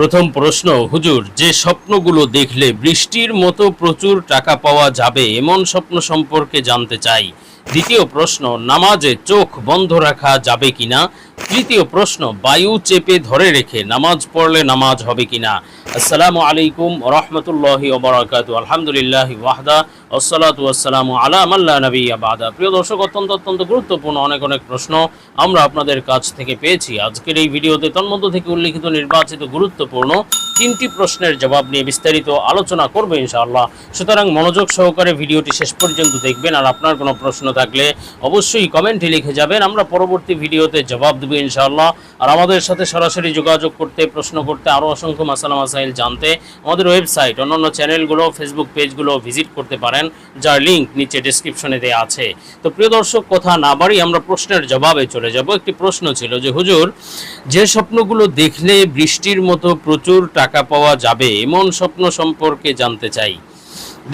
প্রথম প্রশ্ন, হুজুর, যে স্বপ্নগুলো দেখলে বৃষ্টির মতো প্রচুর টাকা পাওয়া যাবে এমন স্বপ্ন সম্পর্কে জানতে চাই। দ্বিতীয় প্রশ্ন, নামাজে চোখ বন্ধ রাখা যাবে কিনা? তৃতীয় প্রশ্ন, বায়ু চেপে ধরে রেখে নামাজ পড়লে নামাজ হবে কিনা? আসসালামু আলাইকুম রহমতুল্লাহি ওবরাকাতু আলহামদুলিল্লাহ ওয়াহদা আসসালাতু আসসালামু আলা মাল্লা নবী আবাদা প্রিয় দর্শক, অত্যন্ত অত্যন্ত গুরুত্বপূর্ণ অনেক অনেক প্রশ্ন আমরা আপনাদের কাছ থেকে পেয়েছি। আজকের এই ভিডিওতে তন্মধ্য থেকে উল্লিখিত নির্বাচিত গুরুত্বপূর্ণ তিনটি প্রশ্নের জবাব নিয়ে বিস্তারিত আলোচনা করবে ইনশাআল্লাহ। সুতরাং মনোযোগ সহকারে ভিডিওটি শেষ পর্যন্ত দেখবেন। আর আপনার কোনো প্রশ্ন থাকলে অবশ্যই কমেন্টে লিখে যাবেন। আমরা পরবর্তী ভিডিওতে জবাব দেবো ইনশাআল্লাহ। আর আমাদের সাথে সরাসরি যোগাযোগ করতে, প্রশ্ন করতে আরও অসংখ্য মাসালা মাসাইল জানতে আমাদের ওয়েবসাইট, অন্যান্য চ্যানেলগুলো ফেসবুক পেজগুলো ভিজিট করতে পারেন, যার লিঙ্ক নিচে ডেসক্রিপশনে দেওয়া আছে। তো প্রিয় দর্শক, কথা না বাড়ি আমরা প্রশ্নের জবাবে চলে যাব। একটি প্রশ্ন ছিল যে, হুজুর, যে স্বপ্নগুলো দেখলে বৃষ্টির মতো প্রচুর টাকা পাওয়া যাবে, এমন স্বপ্ন সম্পর্কে জানতে চাই।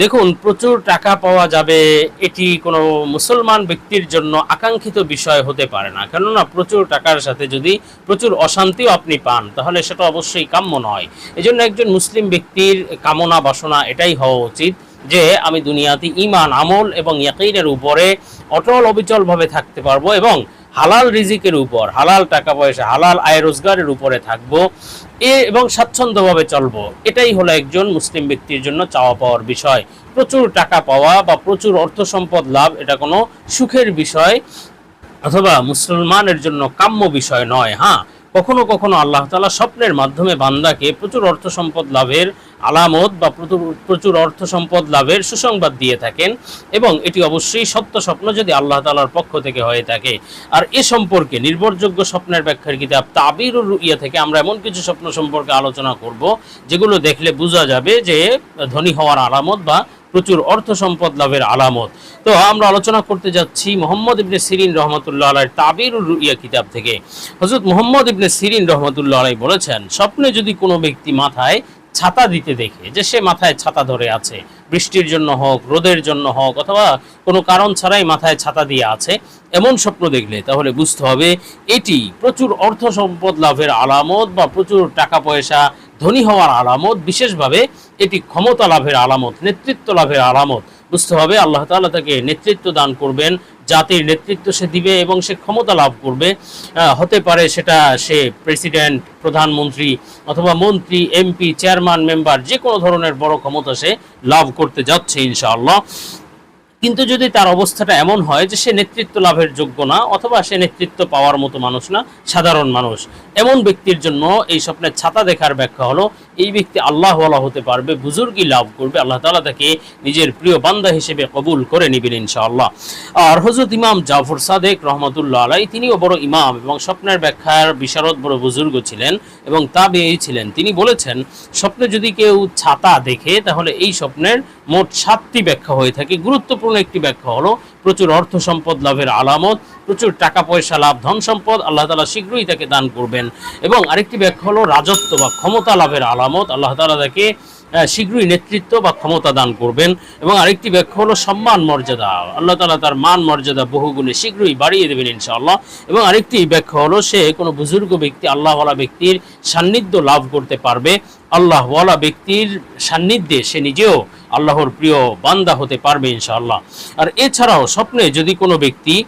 দেখুন, প্রচুর টাকা পাওয়া যাবে, এটি কোনো মুসলমান ব্যক্তির জন্য আকাঙ্ক্ষিত বিষয় হতে পারে না। কেননা, প্রচুর টাকার সাথে যদি প্রচুর অশান্তিও আপনি পান, তাহলে সেটা অবশ্যই কাম্য নয়। এজন্য একজন মুসলিম ব্যক্তির কামনা, বাসনা এটাই হওয়া উচিত যে, আমি দুনিয়াতে ইমান আমল এবং ইয়াকিনের উপরে অটল অবিচলভাবে থাকতে পারব এবং হালাল রিজিকের উপর, হালাল টাকা পয়সা, হালাল আয় রোজগারের উপরে থাকব। এবং স্বাচ্ছন্দ্যভাবে চলবো। এটাই হলো একজন মুসলিম ব্যক্তির জন্য চাওয়া পাওয়ার বিষয়। প্রচুর টাকা পাওয়া বা প্রচুর অর্থ সম্পদ লাভ, এটা কোনো সুখের বিষয় অথবা মুসলমানের জন্য কাম্য বিষয় নয় হ্যাঁ? কখনো কখনো আল্লাহ তালা স্বপ্নের মাধ্যমে বান্দাকে প্রচুর অর্থ সম্পদ লাভের আলামত বা প্রচুর অর্থ সম্পদ লাভের সুসংবাদ দিয়ে থাকেন এবং এটি অবশ্যই সত্য স্বপ্ন যদি আল্লাহ তালার পক্ষ থেকে হয়ে থাকে। আর এ সম্পর্কে নির্ভরযোগ্য স্বপ্নের ব্যাখ্যার কিতাব তাবিরুর ইয়ে থেকে আমরা এমন কিছু স্বপ্ন সম্পর্কে আলোচনা করব, যেগুলো দেখলে বোঝা যাবে যে ধনী হওয়ার আলামত বা প্রচুর অর্থ সম্পদ লাভের আলামত। তো আমরা আলোচনা করতে যাচ্ছি মোহাম্মদ ইবনে সিরিন রহমতুল্লাহ আলাই তাবিরুর রুইয়া কিতাব থেকে। হজরত মোহাম্মদ ইবনে সিরিন রহমতুল্লাহ আলাই বলেছেন, স্বপ্নে যদি কোনো ব্যক্তি মাথায় ছাতা দিতে দেখে যে সে মাথায় ছাতা ধরে আছে, বৃষ্টির জন্য হোক, রোদের জন্য হোক, অথবা কোনো কারণ ছাড়াই মাথায় ছাতা দিয়ে আছে, এমন স্বপ্ন দেখলে তাহলে বুঝতে হবে এটি প্রচুর অর্থ সম্পদ লাভের আলামত বা প্রচুর টাকা পয়সা ধনী হওয়ার আলামত, বিশেষভাবে এটি ক্ষমতা লাভের আলামত, নেতৃত্ব লাভের আলামত। বুঝতে হবে আল্লাহ তাআলা তাকে নেতৃত্ব দান করবেন জাতির নেতৃত্ব সে দিবে এবং সে ক্ষমতা লাভ করবে। হতে পারে সেটা সে প্রেসিডেন্ট, প্রধানমন্ত্রী অথবা মন্ত্রী, এমপি, চেয়ারম্যান, মেম্বার যে কোনো ধরনের বড় ক্ষমতা সে লাভ করতে যাচ্ছে ইনশাআল্লাহ। কিন্তু যদি তার অবস্থাটা এমন হয় যে সে নেতৃত্ব লাভের যোগ্য না অথবা সে নেতৃত্ব পাওয়ার মতো মানুষ না, সাধারণ মানুষ, এমন ব্যক্তির জন্য এই স্বপ্নের ছাতা দেখার ব্যাখ্যা হলো এই ব্যক্তি আল্লাহ হতে পারবে বুজুর্গি লাভ করবে, আল্লাহ তাআলা তাকে নিজের প্রিয় বান্দা হিসেবে কবুল করে নেবেন ইনশাআল্লাহ। আর হজরত ইমাম জাফর সাদেক রহমতুল্লাহ আলাই তিনিও বড় ইমাম এবং স্বপ্নের ব্যাখ্যার বিশারদ বড় বুজুর্গ ছিলেন এবং তাবেই ছিলেন। তিনি বলেছেন, স্বপ্নে যদি কেউ ছাতা দেখে, তাহলে এই স্বপ্নের মোট সাতটি ব্যাখ্যা হয়ে থাকে। গুরুত্বপূর্ণ একটি ব্যাখ্যা হলো প্রচুর অর্থ সম্পদ লাভের আলামত, প্রচুর টাকা পয়সা লাভ, ধন সম্পদ আল্লাহ তালা শীঘ্রই তাকে দান করবেন। এবং আরেকটি ব্যাখ্যা হলো রাজত্ব বা ক্ষমতা লাভের আলামত, আল্লাহ তালা তাকে শীঘ্রই নেতৃত্ব বা ক্ষমতা দান করবেন। এবং আরেকটি ব্যাখ্যা হলো সম্মান, মর্যাদা। আল্লাহ তালা তার মান, মর্যাদা বহুগুণে শীঘ্রই বাড়িয়ে দেবেন ইনশাআল্লাহ। এবং আরেকটি ব্যাখ্যা হলো সে কোনো বুজুর্গ ব্যক্তি, আল্লাহওয়ালা ব্যক্তির সান্নিধ্য লাভ করতে পারবে। আল্লাহওয়ালা ব্যক্তির সান্নিধ্যে সে নিজেও আল্লাহর প্রিয় বান্দা হতে পারবে ইনশাআল্লাহ। আর এছাড়াও স্বপ্নে যদি কোনো ব্যক্তি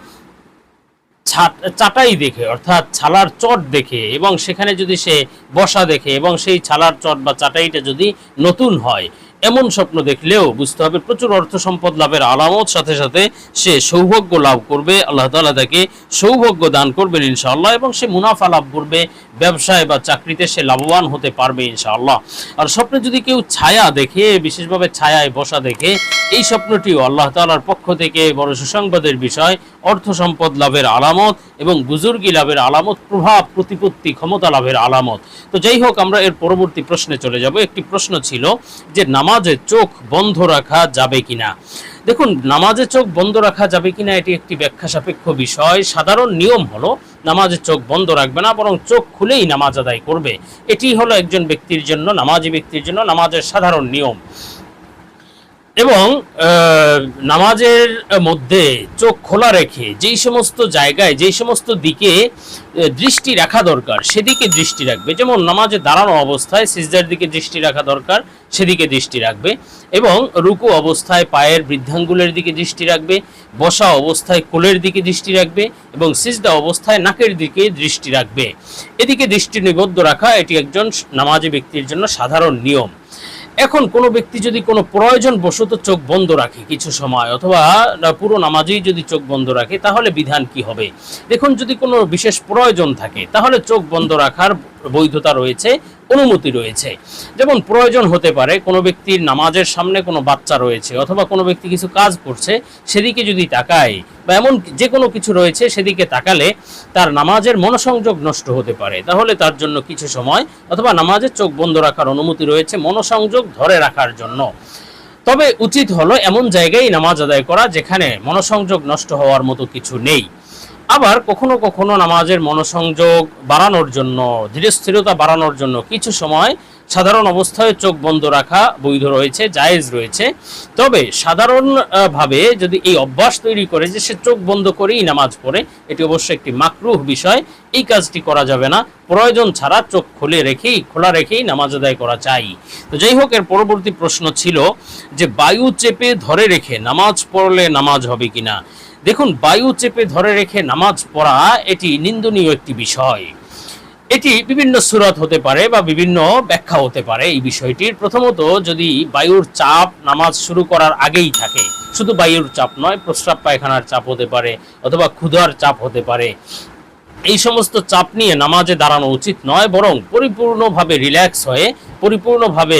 চাটাই দেখে, অর্থাৎ ছালার চট দেখে, এবং সেখানে যদি সে বসা দেখে, এবং সেই ছালার চট বা চাটাইটা যদি নতুন হয় এমন স্বপ্ন দেখলেও বুঝতে হবে প্রচুর অর্থ সম্পদ লাভের আলামত, সাথে সাথে সে সৌভাগ্য লাভ করবে, আল্লাহ তাআলা তাকে সৌভাগ্য দান করবেন ইনশাআল্লাহ এবং সে মুনাফা লাভ করবে, ব্যবসায় বা চাকরিতে সে লাভবান হতে পারবে ইনশাআল্লাহ। আর স্বপ্নে যদি কেউ ছায়া দেখে, বিশেষভাবে ছায়ায় বসা দেখে, এই স্বপ্নটিও আল্লাহ তাআলার পক্ষ থেকে বড় সুসংবাদের বিষয়, অর্থ সম্পদ লাভের আলামত এবং বুজুর্গি লাভের আলামত, প্রভাব, প্রতিপত্তি, ক্ষমতা লাভের আলামত। তো যাই হোক, আমরা এর পরবর্তী প্রশ্নে চলে যাব। একটি প্রশ্ন ছিল যে নামাজে চোখ বন্ধ রাখা যাবে কিনা? দেখুন, নামাজে চোখ বন্ধ রাখা যাবে কিনা এটি একটি ব্যাখ্যা সাপেক্ষ বিষয়। সাধারণ নিয়ম হলো, নামাজে চোখ বন্ধ রাখবে না, বরং চোখ খুলেই নামাজ আদায় করবে। এটি হলো একজন ব্যক্তির জন্য, নামাজি ব্যক্তির জন্য নামাজের সাধারণ নিয়ম। এবং নামাজের মধ্যে চোখ খোলা রেখে যেই সমস্ত জায়গায়, যেই সমস্ত দিকে দৃষ্টি রাখা দরকার, সেদিকে দৃষ্টি রাখবে। যেমন নামাজে দাঁড়ানো অবস্থায় সিজদার দিকে দৃষ্টি রাখা দরকার, সেদিকে দৃষ্টি রাখবে। এবং রুকু অবস্থায় পায়ের বৃদ্ধাঙ্গুলের দিকে দৃষ্টি রাখবে, বসা অবস্থায় কোলের দিকে দৃষ্টি রাখবে এবং সিজদা অবস্থায় নাকের দিকে দৃষ্টি রাখবে। এদিকে দৃষ্টি নিবদ্ধ রাখা, এটি একজন নামাজি ব্যক্তির জন্য সাধারণ নিয়ম। এখন কোনো ব্যক্তি যদি কোনো প্রয়োজন বশত চোখ বন্ধ রাখে কিছু সময়, অথবা পুরো নামাজেই যদি চোখ বন্ধ রাখে, তাহলে বিধান কি হবে? দেখুন, যদি কোনো বিশেষ প্রয়োজন থাকে, তাহলে চোখ বন্ধ রাখার বৈধতা রয়েছে, অনুমতি রয়েছে। যেমন প্রয়োজন হতে পারে, কোনো ব্যক্তির নামাজের সামনে কোনো বাচ্চা রয়েছে, অথবা কোনো ব্যক্তি কিছু কাজ করছে, সেদিকে যদি তাকায়, বা এমন যে কোনো কিছু রয়েছে, সেদিকে তাকালে তার নামাজের মনোসংযোগ নষ্ট হতে পারে। তাহলে তার জন্য কিছু সময়, অথবা নামাজের চোখ বন্ধ রাখার অনুমতি রয়েছে, মনোসংযোগ ধরে রাখার জন্য। তবে উচিত হলো এমন জায়গায় নামাজ আদায় করা যেখানে মনোসংযোগ নষ্ট হওয়ার মতো কিছু নেই। আবার কখনো কখনো নামাজের মনোসংযোগ বাড়ানোর জন্য, ধীরস্থিরতা বাড়ানোর জন্য কিছু সময় সাধারণ অবস্থায় চোখ বন্ধ রাখা বৈধ রয়েছে জায়েজ রয়েছে। তবে সাধারণ আহ, ভাবে যদি এই অভ্যাস তৈরি করে যে সে চোখ বন্ধ করেই নামাজ পড়ে এটি অবশ্যই একটি মাকরুহ বিষয় এই কাজটি করা যাবে না। প্রয়োজন ছাড়া চোখ খুলে রেখেই খোলা রেখেই নামাজ আদায় করা চাই। তো যাই হোক এর পরবর্তী প্রশ্ন ছিল যে বায়ু চেপে ধরে রেখে নামাজ পড়লে নামাজ হবে কিনা? দেখুন বায়ু চেপে ধরে রেখে নামাজ পড়া এটি নিন্দনীয় একটি বিষয়। এটি বিভিন্ন সুরত হতে পারে বা বিভিন্ন ব্যাখ্যা হতে পারে এই বিষয়টির। প্রথমত, যদি বায়ুর চাপ নামাজ শুরু করার আগেই থাকে, শুধু বায়ুর চাপ নয়, প্রস্রাব পায়খানার চাপ হতে পারে অথবা ক্ষুধার চাপ হতে পারে। এই সমস্ত চাপ নিয়ে নামাজে দাঁড়ানো উচিত নয়, বরং পরিপূর্ণভাবে রিল্যাক্স হয়ে, পরিপূর্ণভাবে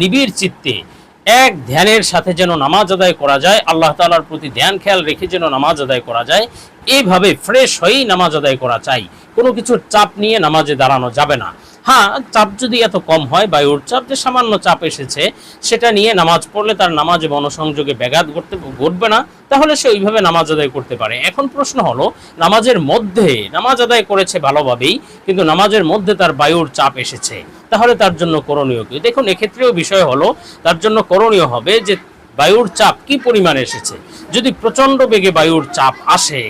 নিবিড় চিত্তে এক ধ্যানের সাথে যেন নামাজ আদায় করা যায়, আল্লাহ তালার প্রতি ধ্যান, খেয়াল রেখে যেন নামাজ আদায় করা যায় এইভাবে ফ্রেশ হয়েই নামাজ আদায় করা চাই। কোনো কিছুর চাপ নিয়ে নামাজে দাঁড়ানো যাবে না। হ্যাঁ চাপ যদি এত কম হয়, বায়ুর চাপ যে সামান্য চাপ এসেছে, সেটা নিয়ে নামাজ পড়লে তার নামাজে মনোসংযোগে ব্যাঘাত ঘটতে, ঘটবে না, তাহলে সে ওইভাবে নামাজ আদায় করতে পারে। এখন প্রশ্ন হলো, নামাজের মধ্যে, নামাজ আদায় করেছে ভালোভাবেই, কিন্তু নামাজের মধ্যে তার বায়ুর চাপ এসেছে, তাহলে তার জন্য করণীয় কি? দেখুন, এক্ষেত্রেও বিষয় হলো, তার জন্য করণীয় হবে যে, বায়ুর চাপ কি পরিমাণ এসেছে? যদি প্রচণ্ড বেগে বায়ুর চাপ আসে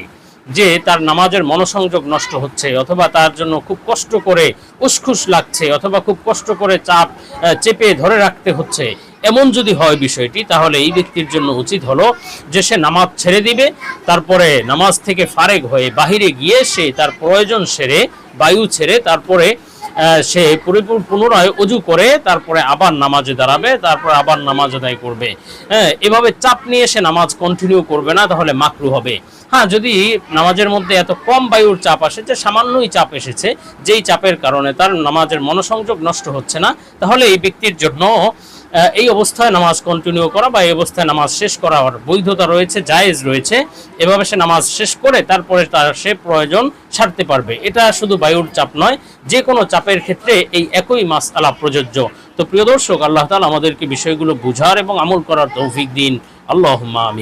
যে তার নামাজের মনোসংযোগ নষ্ট হচ্ছে অথবা তার জন্য খুব কষ্ট করে উসখুস লাগছে অথবা খুব কষ্ট করে চাপ চেপে ধরে রাখতে হচ্ছে। এমন যদি হয় বিষয়টি, তাহলে এই ব্যক্তির জন্য উচিত হলো যে সে নামাজ ছেড়ে দিবে, তারপরে নামাজ থেকে ফারেক হয়ে বাহিরে গিয়ে সে তার প্রয়োজন সেরে, বায়ু ছেড়ে তারপরে সে পরিপূর্ণ পুনরায় অজু করে, তারপরে আবার নামাজে দাঁড়াবে, তারপরে আবার নামাজ আদায় করবে। হ্যাঁ এভাবে চাপ নিয়ে সে নামাজ কন্টিনিউ করবে না, তাহলে মাকরু হবে। হ্যাঁ যদি নামাজের মধ্যে এত কম বায়ুর চাপ আসে, যে সামান্যই চাপ এসেছে, যেই চাপের কারণে তার নামাজের মনোসংযোগ নষ্ট হচ্ছে না, তাহলে এই ব্যক্তির জন্য এই অবস্থায় নামাজ কন্টিনিউ করা বা এই অবস্থায় নামাজ শেষ করার বৈধতা রয়েছে, জায়েজ রয়েছে। এভাবে সে নামাজ শেষ করে তারপরে তার সে প্রয়োজন ছাড়তে পারবে। এটা শুধু বায়ুর চাপ নয়, যে কোনো চাপের ক্ষেত্রে এই একই মাস আলাপ প্রযোজ্য। তো প্রিয় দর্শক, আল্লাহ তালা আমাদেরকে বিষয়গুলো বুঝার এবং আমল করার তৌফিক দিন। আল্লাহ আমি